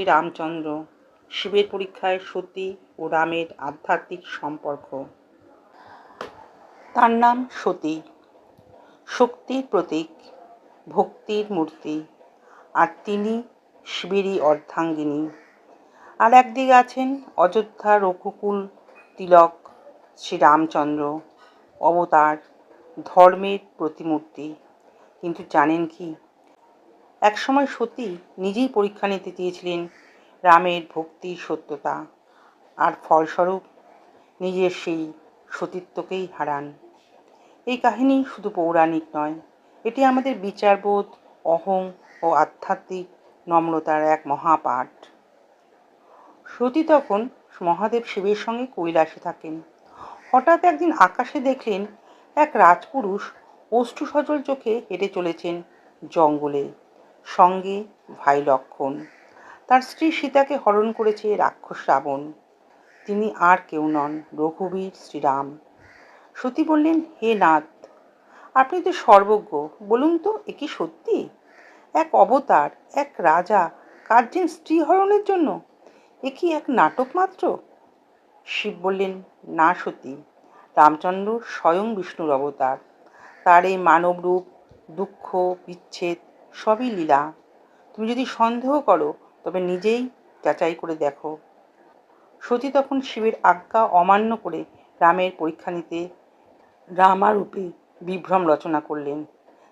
রামচন্দ্র শিবের পরীক্ষায় সতী ও রামের আধ্যাত্মিক সম্পর্ক। তার নাম সতী। শক্তির প্রতীক, ভক্তির মূর্তি, আর তিনি শিবেরই অর্ধাঙ্গিনী। আর একদিকে আছেন অযোধ্যা রঘুকুল তিলক শ্রীরামচন্দ্র, অবতার ধর্মের প্রতিমূর্তি। কিন্তু জানেন কি? একসময় সতী নিজেই পরীক্ষা নিতে চেয়েছিলেন রামের ভক্তির সত্যতা। আর ফলস্বরূপ নিজের সেই সতীত্বকেই হারান। এই কাহিনী শুধু পৌরাণিক নয়, এটি আমাদের বিচারবোধ, অহং ও আধ্যাত্মিক নম্রতার এক মহাপাঠ। সতী তখন মহাদেব শিবের সঙ্গে কৈলাসে থাকেন। হঠাৎ একদিন আকাশে দেখলেন এক রাজপুরুষ অষ্টু সজল চোখে হেঁটে চলেছেন জঙ্গলে। সঙ্গে ভাই লক্ষণ। তার স্ত্রী সীতাকে হরণ করেছে রাক্ষস রাবণ। তিনি আর কেউ নন, রঘুবীর শ্রীরাম। সতী বললেন, হে নাথ, আপনি তো সর্বজ্ঞ, বলুন তো এ কি সত্যি? এক অবতার, এক রাজা কার্যেন স্ত্রী হরণের জন্য? এ কি এক নাটক মাত্র? শিব বললেন, না সতী, রামচন্দ্র স্বয়ং বিষ্ণুর অবতার। তার এই মানব রূপ দুঃখ, বিচ্ছেদ সবই লীলা। তুমি যদি সন্দেহ করো, তবে নিজেই যাচাই করে দেখো। সতী তখন শিবের আজ্ঞা অমান্য করে রামের পরীক্ষা নিতে রামারূপে বিভ্রম রচনা করলেন।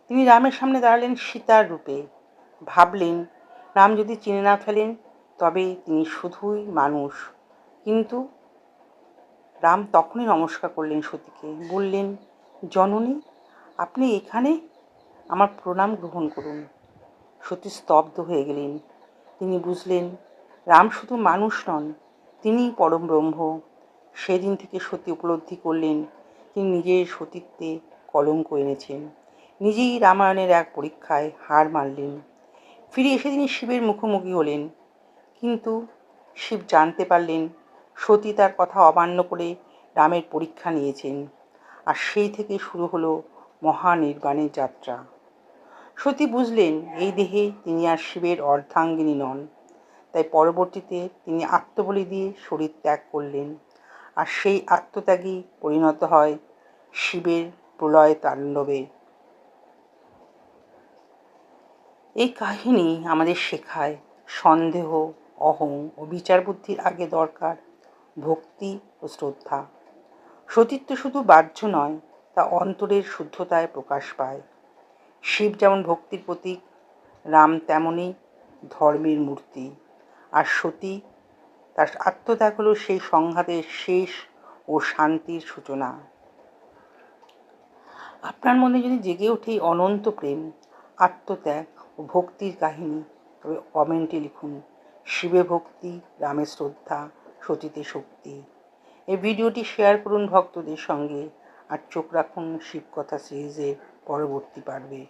তিনি রামের সামনে দাঁড়ালেন সীতার রূপে। ভাবলেন, রাম যদি চিনে না ফেলেন, তবে তিনি শুধুই মানুষ। কিন্তু রাম তখনই নমস্কার করলেন সতীকে। বললেন, জননী, আপনি এখানে? আমার প্রণাম গ্রহণ করুন। সতী স্তব্ধ হয়ে গেলেন। তিনি বুঝলেন, রাম শুধু মানুষ নন, তিনি পরম ব্রহ্ম। সেদিন থেকে সতী উপলব্ধি করলেন, তিনি নিজের সতীত্বে কলঙ্ক এনেছেন। নিজেই রামায়ণের এক পরীক্ষায় হার মানলেন। ফিরে এসে তিনি শিবের মুখোমুখি হলেন। কিন্তু শিব জানতে পারলেন, সতী তার কথা অমান্য করে রামের পরীক্ষা নিয়েছেন। আর সেই থেকে শুরু হলো মহানির্বাণের যাত্রা। সতী বুঝলেন, এই দেহে তিনি আর শিবের অর্ধাঙ্গিনী নন। তাই পরবর্তীতে তিনি আত্মবলি দিয়ে শরীর ত্যাগ করলেন। আর সেই আত্মত্যাগই পরিণত হয় শিবের প্রলয় তাণ্ডবে। এই কাহিনী আমাদের শেখায় সন্দেহ, অহং ও বিচার বুদ্ধির আগে দরকার ভক্তি ও শ্রদ্ধা। সতীত্ব শুধু বাহ্য নয়, তা অন্তরের শুদ্ধতায় প্রকাশ পায়। শিব যেমন ভক্তির প্রতীক, রাম তেমনই ধর্মের মূর্তি। আর সতী, তার আত্মত্যাগ হলো সেই সংঘাতের শেষ ও শান্তির সূচনা। আপনার মনে যদি জেগে ওঠে অনন্ত প্রেম, আত্মত্যাগ ও ভক্তির কাহিনী, তবে কমেন্টে লিখুন, শিবে ভক্তি রামের শ্রদ্ধা, সতীতে শক্তি। এই ভিডিওটি শেয়ার করুন ভক্তদের সঙ্গে আর চোখ রাখুন শিবকথা সিরিজের পরবর্তী পারবে।